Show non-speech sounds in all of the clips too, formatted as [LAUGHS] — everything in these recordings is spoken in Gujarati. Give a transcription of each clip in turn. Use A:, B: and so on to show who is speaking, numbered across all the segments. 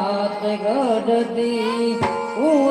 A: વાત ગઢતી
B: હું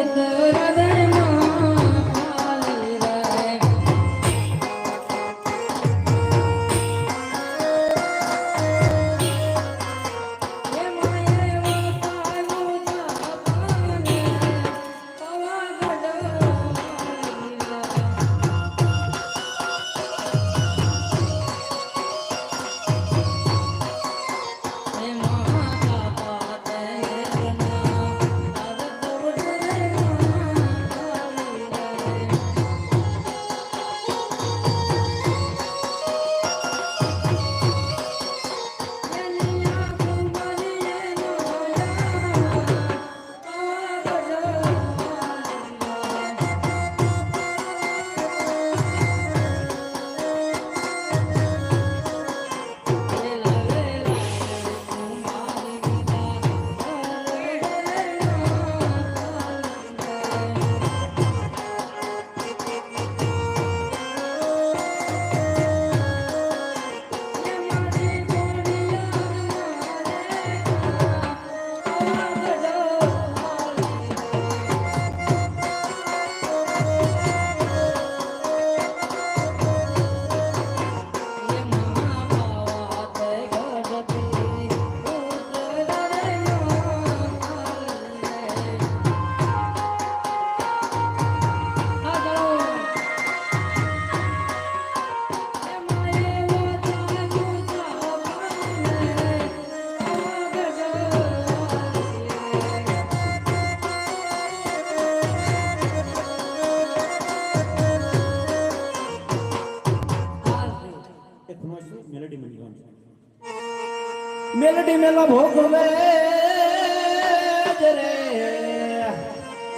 B: મેળવા ભોગવે રે.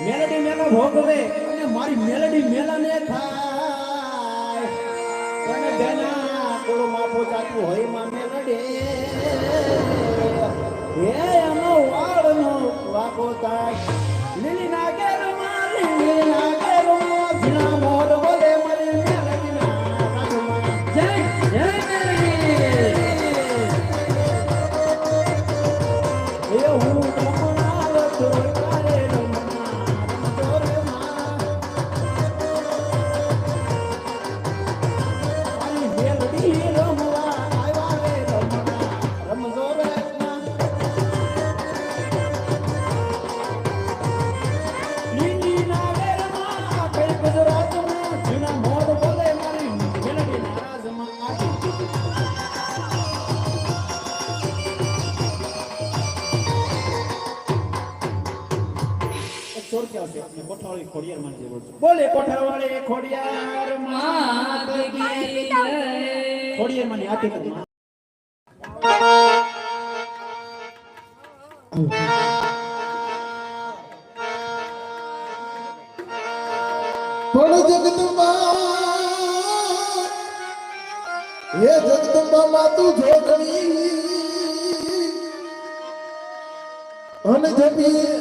B: મેલડી મેળા ભોગવે અને મારી મેલડી મેલાને થાય. અને બેના કોળો માપો જાતું હોયમાં મેલડે. હે એનો વાળનો વાગો થાય. લીલી
C: પણ જગદંબા? હે જગદંબા માતું જોગણી અને જમી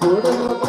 C: મારી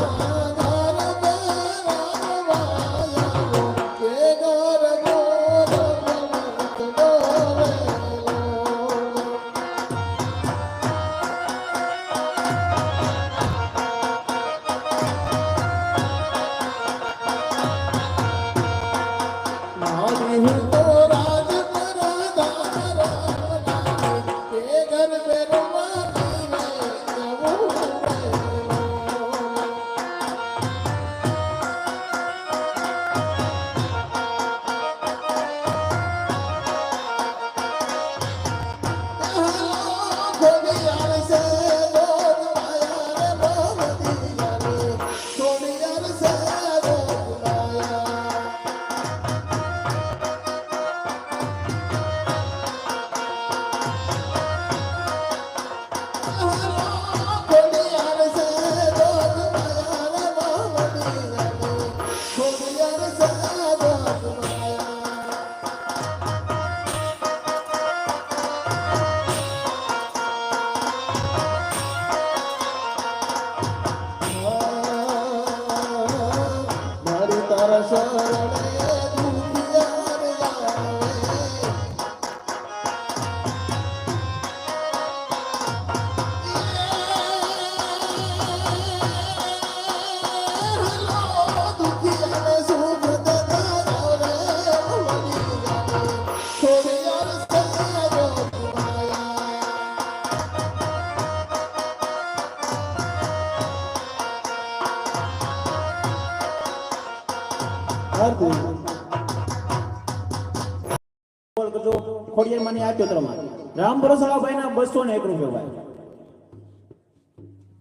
A: માં રામ ભરોસાળા ના બસો ને એક રૂપિયો ભાઈ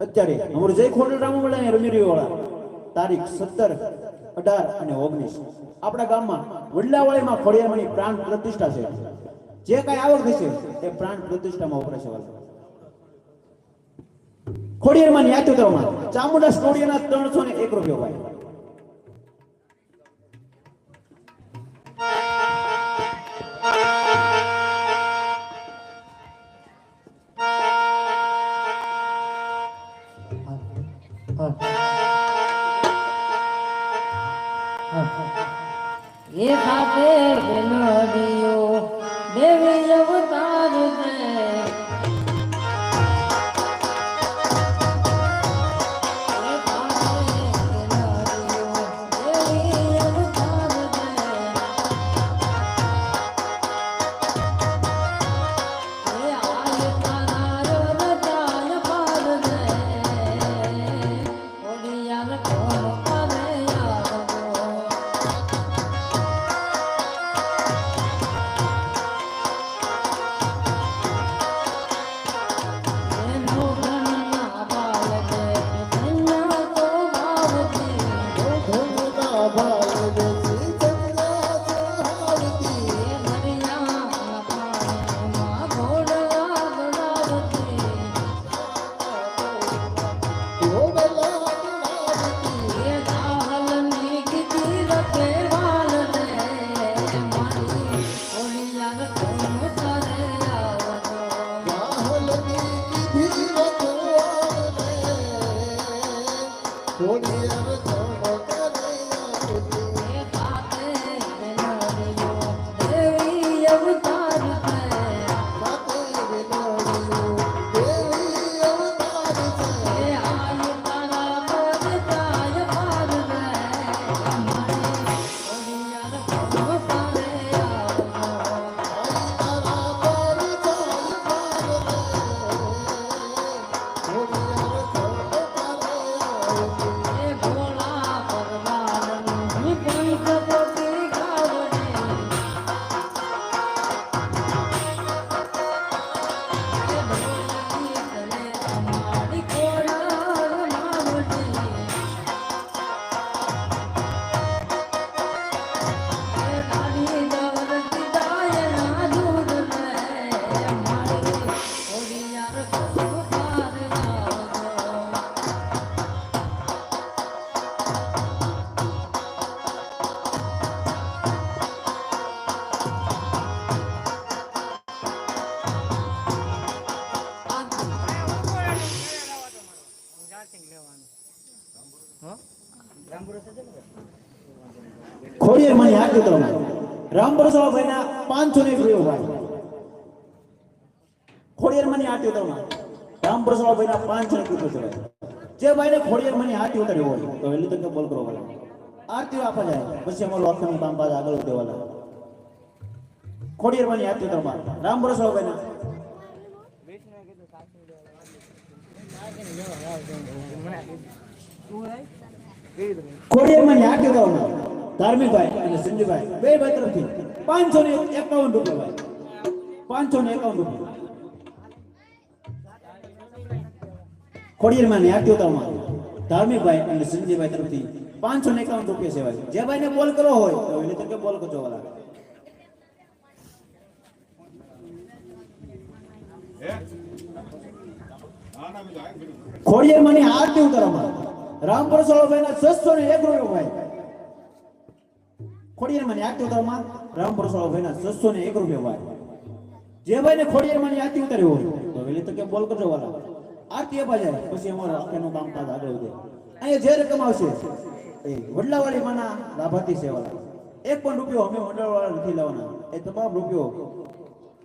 A: અત્યારે અમારું જય ખોડલ રામ વાળા રમી વાળા. તારીખ સત્તર, અઢાર અને ઓગણીસ. આપણા ગામમાં વડલાવાળીમાં ખોડિયારની પ્રાણ પ્રતિષ્ઠા છે. જે કઈ આવક થશે, એ પ્રાણ પ્રતિષ્ઠામાં વપરાશે ખોડિયારમાં યાદ કરવામાં ચામુંડા સ્ટોડિયાના ત્રણસો ને એક રૂપિયો ભાઈ.
B: રામ ભાઈ ના પાંચસો ને એક રૂપિયો ભાઈ ખોડિયાર ની આરતી ઉતરવામાં રામ ભાઈ ના પાંચસો ને એક રૂપિયો છે ભાઈ જે ભાઈને ખોડિયાર ની આરતી ઉતરી હોય તો વહેલી તકે બોલ કરો ભાઈ આરતી આપવા જાય પછી અમારું આખું કામ પાછા આગળ દેવાના ખોડિયાર ની આરતી ઉતરવામાં રામ ભાઈ ના ખોડિયારમાં ન્યા કહેવામાં ધાર્મિકભાઈ અને સંજયભાઈ, બે ભાઈ તરફથી પાંચસો ને એકાવન રૂપિયા ભાઈ. પાંચસો ને એકાવન રૂપિયા. ખોડિયારમાં ન્યા કહેવામાં ધાર્મિકભાઈ અને સંજયભાઈ તરફથી પાંચસો ને એકાવન રૂપિયા સેવાય જે ભાઈને બોલ કરવો હોય, તો એને તરીકે બોલ કરજો વાલા. ખોડિયારમાં ની આરતી ઉતારવામાં રામ ભાઈ ના છસો ને એક રૂપિયા ભાઈ. ખોડિયારમાં ની આરતી ઉતારવામાં રામ ભાઈના છસો એક રૂપિયા જે ભાઈને ખોડિયારમાં આરતી ઉતારી હોય, તો વેલી તકે બોલ કરજો વાલા. આરતી અપા જાય, પછી અમારું કામ કાજ આગળ અહીંયા જે રકમ આવશે, એ માના લાભાર્થી છે વાલા. એક પણ રૂપિયો અમે વડલાવાળા નથી લેવાના એ તમામ રૂપિયો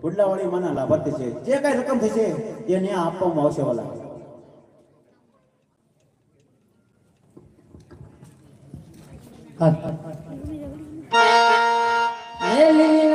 B: વડલાવાળી માના લાભાર્થી છે. જે કાંઈ રકમ થશે, એ ન્યા આપવામાં આવશે વાલા.
A: એ લીલા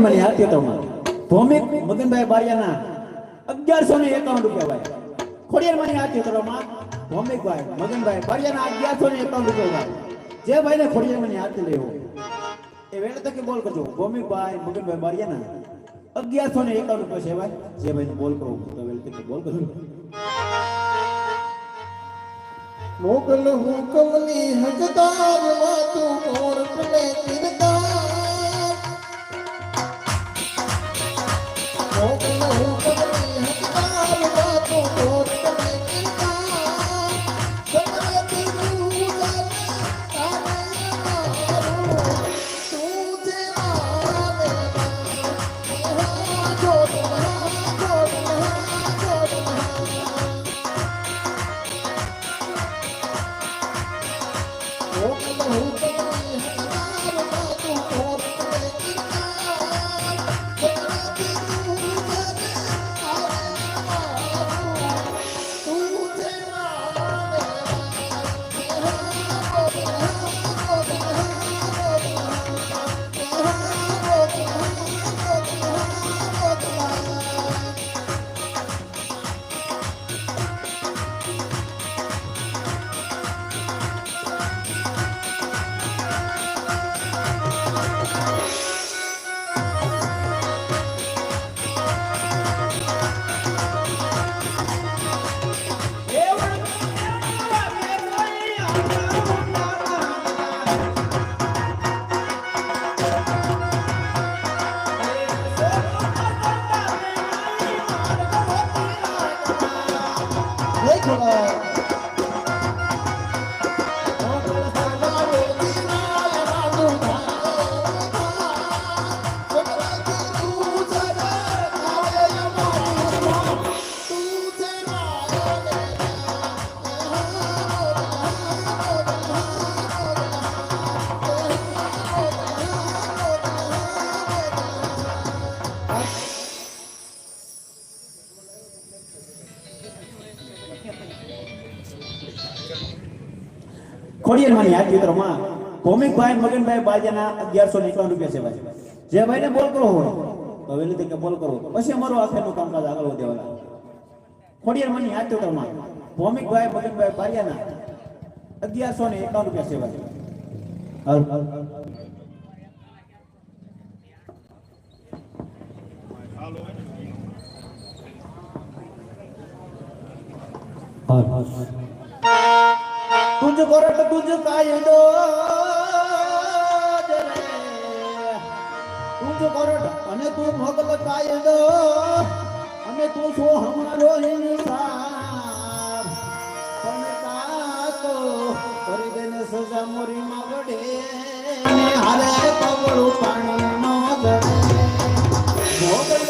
B: ખોડિયાર મને આરતી ભૌમિક મગનભાઈ બારિયાના અગિયારસો ને એકાવન રૂપિયા ભાઈ. ખોડિયાર મને આરતી કરવામાં ભૌમિકભાઈ મગનભાઈ બારિયાના અગિયારસો ને એકાવન રૂપિયા ભાઈ. જે ભાઈને ખોડિયાર મને આરતી લેવો એ વેળ તકે બોલ કરજો. ભૌમિકભાઈ મગનભાઈ બારિયાના અગિયારસો ને એકાવન રૂપિયા છે ભાઈ. જે ભાઈને બોલ કરો તો વેળ તકે બોલ કરજો.
C: મોગલ હુકમની હજદાર વાતું મોર પલે કિરદાર
B: ખોડિયાર માની આરતી ઉતરવામાં ભૌમિકભાઈ મગનભાઈ બારિયાના અગિયારસો એકાવન રૂપિયા છે. ભાઈ જે ભાઈને બોલ કરવો હોય, તો બોલ કરો પછી અમારું આખેનું કામકાજ આગળ વધેવાના ખોડિયાર મની આત્યોતરમાં ભૌમિકભાઈ મગનભાઈ બારિયાના અગિયારસો ને એકાવન રૂપિયા સેવા તુજ કોરટ તુજ કાયદો તુજ કોરટ અને તું ભગત કાયદો અને તું છો હમારો ઇન્સાન પણ કાકો કરી દેને સજા મોરી માં વડે. હારે પગલું પાણી નો ગળે ભોગલું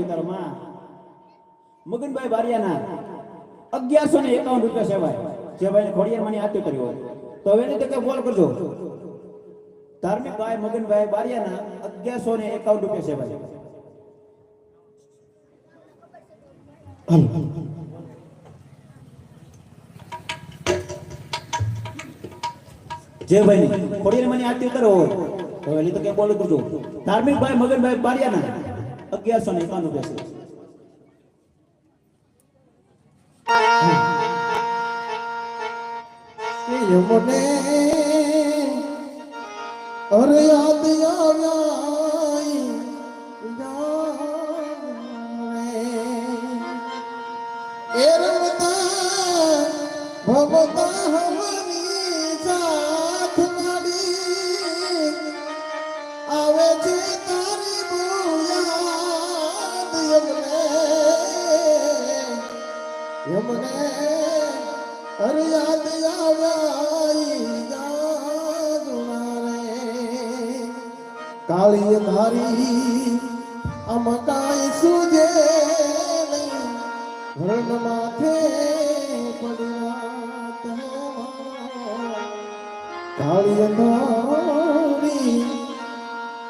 B: ઉતારમાં મગનભાઈ બારિયાના અગિયારસો ને એકાવન રૂપિયા સેવાય. જે ભાઈ ખોડિયાર માની આરતી કર્યો તો હવે એની તકે બોલ કરજો. ધાર્મિક ભાઈ મગનભાઈ બારિયાના અગિયારસો ને એકાવન રૂપિયા સેવાય. જે ભાઈ ખોડિયાર માની ઉતારો હોય, તો એની તકે બોલ કરજો. ધાર્મિક ભાઈ મગનભાઈ બારિયાના અગિયારસો ને એકાણું રૂપિયા [LAUGHS] સેવાય
C: અરે યાદ આવ્યા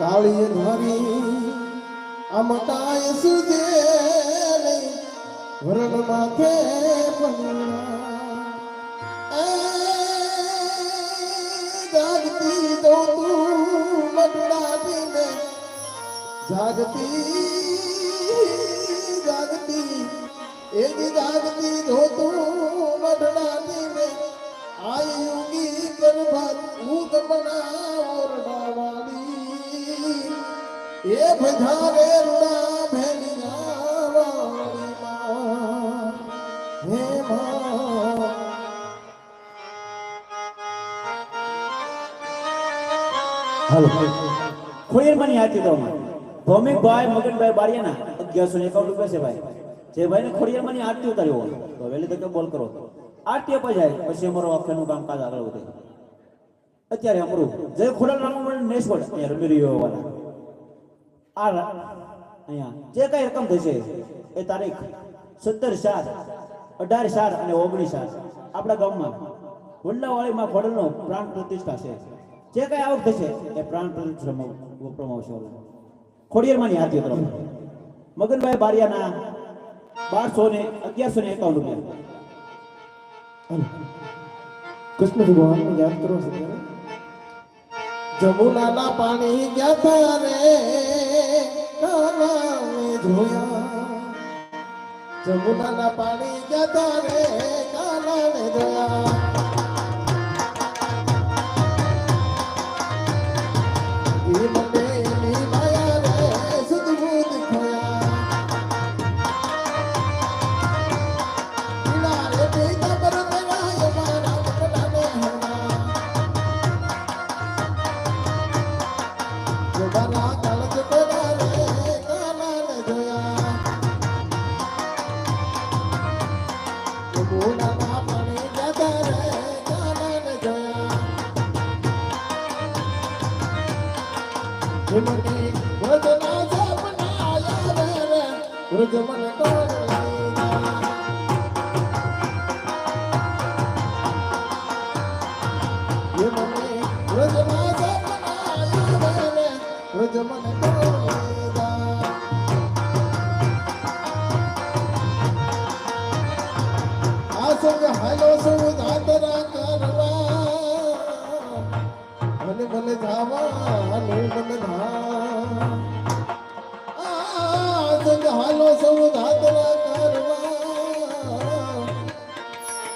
C: કાળી ધારી અમતાય નહીં વરણ માથે પડ્યા જાગતી તો તું મટડા ને જાગતી જાગતી એક જાગતી તો તું મટડા ને આયુગી કરભાત ભૂત બના એ
B: બધા રે રૂડા ભેલી હે હાલો. અગિયારસો એકાવન રૂપિયા છે ભાઈ. જે ભાઈ ને ખોડિયાર માં આરતી તો વહેલી તકે બોલ કરો. આરતી અપાઈ પછી અમારો આખેનું કામકાજ આગળ વધે. અત્યારે અમારું જય ખોડા નામ નેશવડ. અહીંયા રમી રહ્યો વાળા આ અહીંયા જે કઈ રકમ થશે એ તારીખ સત્તર સાત અઢાર સાત અને ઓગણીસ સાત આપણા ગામમાં વડલાવાળીમાં ખોડલનો પ્રાણ પ્રતિષ્ઠા છે. જે કઈ આવક થશે એ પ્રાણ પ્રતિષ્ઠા પ્રમાવશે ખોડિયારમાંની આરતી તરફ મગનભાઈ બારિયાના બારસો ને અગિયારસો ને એકાવન રૂપિયા.
C: કૃષ્ણ ભગવાન યાદ કરો? જમુનાના પાણી ગયા રે. કાલાને જોયા. જમુનાના પાણી ગયા રે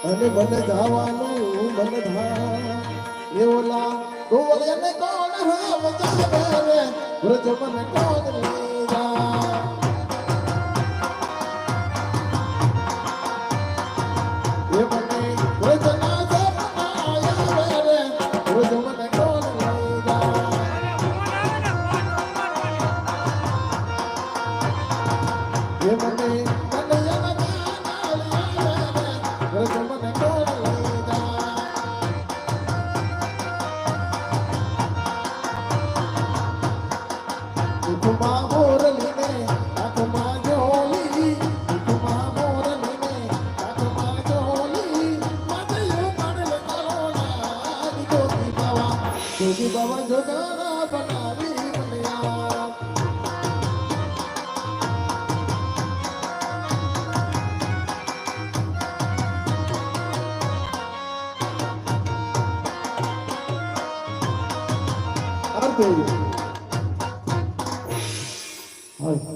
C: અને મને જવાનું મને ધા. એવલા ગોવળિયાને કોણ જાવે રે વ્રજ મને